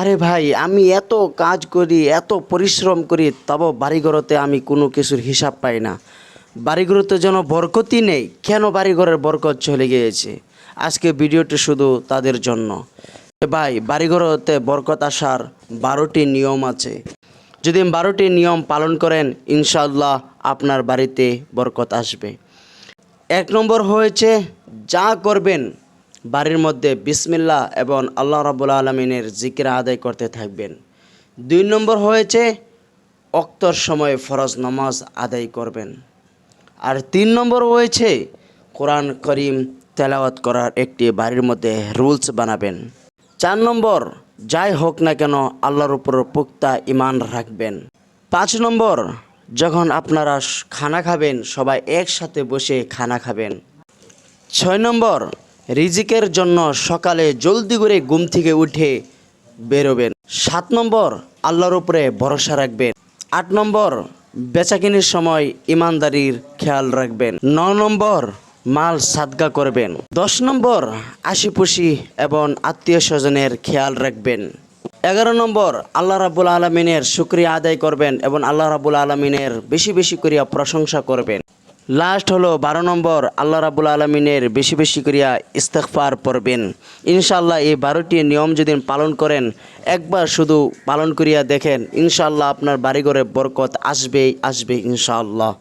আরে ভাই, আমি এত কাজ করি, এত পরিশ্রম করি, তবে বাড়িঘরতে আমি কোনো কিছুর হিসাব পাই না। বাড়িঘরতে যেন বরকতই নেই, কেন বাড়িঘরের বরকত চলে গিয়েছে? আজকে ভিডিওটি শুধু তাদের জন্য। ভাই, বাড়িঘরতে বরকত আসার বারোটি নিয়ম আছে। যদি বারোটি নিয়ম পালন করেন ইনশাল্লাহ আপনার বাড়িতে বরকত আসবে। এক নম্বর হয়েছে, যা করবেন বাড়ির মধ্যে বিসমিল্লা এবং আল্লাহ রাবুল আলমিনের জিকির আদায় করতে থাকবেন। দুই নম্বর হয়েছে অক্তর সময় ফরজ নামাজ আদায় করবেন। আর তিন নম্বর হয়েছে কোরআন করিম তেলাওয়াত করার একটি বাড়ির মধ্যে রুলস বানাবেন। চার নম্বর, যাই হোক না কেন আল্লাহর উপর পুক্তা ইমান রাখবেন। পাঁচ নম্বর, যখন আপনারা খানা খাবেন, সবাই একসাথে বসে খানা খাবেন। ছয় নম্বর রিজিকের জন্য সকালে জলদি করে ঘুম থেকে উঠে বেরোবেন। সাত নম্বর, আল্লাহর উপরে ভরসা রাখবেন। আট নম্বর, বেচাকিনির সময় ইমানদারির খেয়াল রাখবেন। ন নম্বর, মাল সাদগা করবেন। দশ নম্বর, আশিপুষি এবং আত্মীয় স্বজনের খেয়াল রাখবেন। এগারো নম্বর, আল্লাহ রাবুল আলমিনের শুক্রিয়া আদায় করবেন এবং আল্লাহ রাবুল আলমিনের বেশি বেশি করিয়া প্রশংসা করবেন। লাস্ট হলো বারো নম্বর, আল্লাহ রাবুল আলমিনের বেশি বেশি করিয়া ইস্তেকফার পড়বেন। ইনশাল্লাহ এই বারোটি নিয়ম যদি পালন করেন, একবার শুধু পালন করিয়া দেখেন ইনশাল্লাহ আপনার বাড়িঘরে বরকত আসবেই, আসবে ইনশাআল্লাহ।